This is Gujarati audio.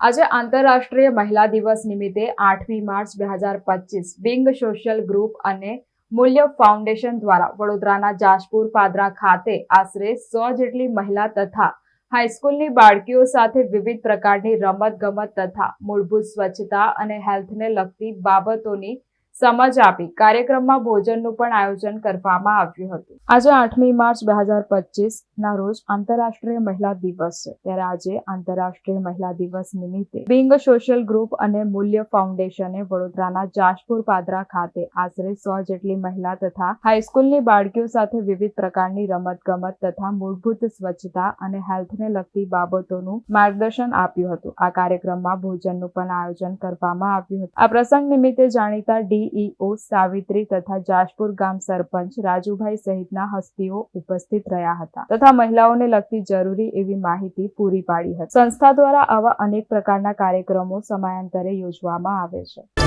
આજે આંતરરાષ્ટ્રીય મહિલા દિવસ નિમિત્તે આઠમી માર્ચ બે હજાર પચીસ બિંગ સોશિયલ ગ્રુપ અને મૂલ્ય ફાઉન્ડેશન દ્વારા વડોદરાના જાજપુર પાદરા ખાતે આશરે સો જેટલી મહિલા તથા હાઈસ્કૂલની બાળકીઓ સાથે વિવિધ પ્રકારની રમત ગમત તથા મૂળભૂત સ્વચ્છતા અને હેલ્થને લગતી બાબતોની સમજ આપી. કાર્યક્રમમાં ભોજનનું પણ આયોજન કરવામાં આવ્યું હતું. આજે આઠમી માર્ચ બે હજાર પચીસ ના રોજ આંતરરાષ્ટ્રીય મહિલા દિવસ છે. ત્યારે આજે આંતરરાષ્ટ્રીય મહિલા દિવસ નિમિત્તે બિંગ સોશિયલ ગ્રુપ અને મૂલ્ય ફાઉન્ડેશને વડોદરાના જાજપુર પાદરા ખાતે આશરે સો જેટલી મહિલા તથા હાઈસ્કૂલની બાળકીઓ સાથે વિવિધ પ્રકારની રમત ગમત તથા મૂળભૂત સ્વચ્છતા અને હેલ્થને લગતી બાબતોનું માર્ગદર્શન આપ્યું હતું. આ કાર્યક્રમમાં ભોજનનું પણ આયોજન કરવામાં આવ્યું હતું. આ પ્રસંગ નિમિત્તે જાણીતા ડીઈઓ સાવિત્રી તથા જાજપુર ગામ સરપંચ રાજુભાઈ સહિતના હસ્તીઓ ઉપસ્થિત રહ્યા હતા તથા મહિલાઓને લગતી જરૂરી એવી માહિતી પૂરી પાડી હતી. સંસ્થા દ્વારા આવા અનેક પ્રકારના કાર્યક્રમો સમયાંતરે યોજવામાં આવે છે.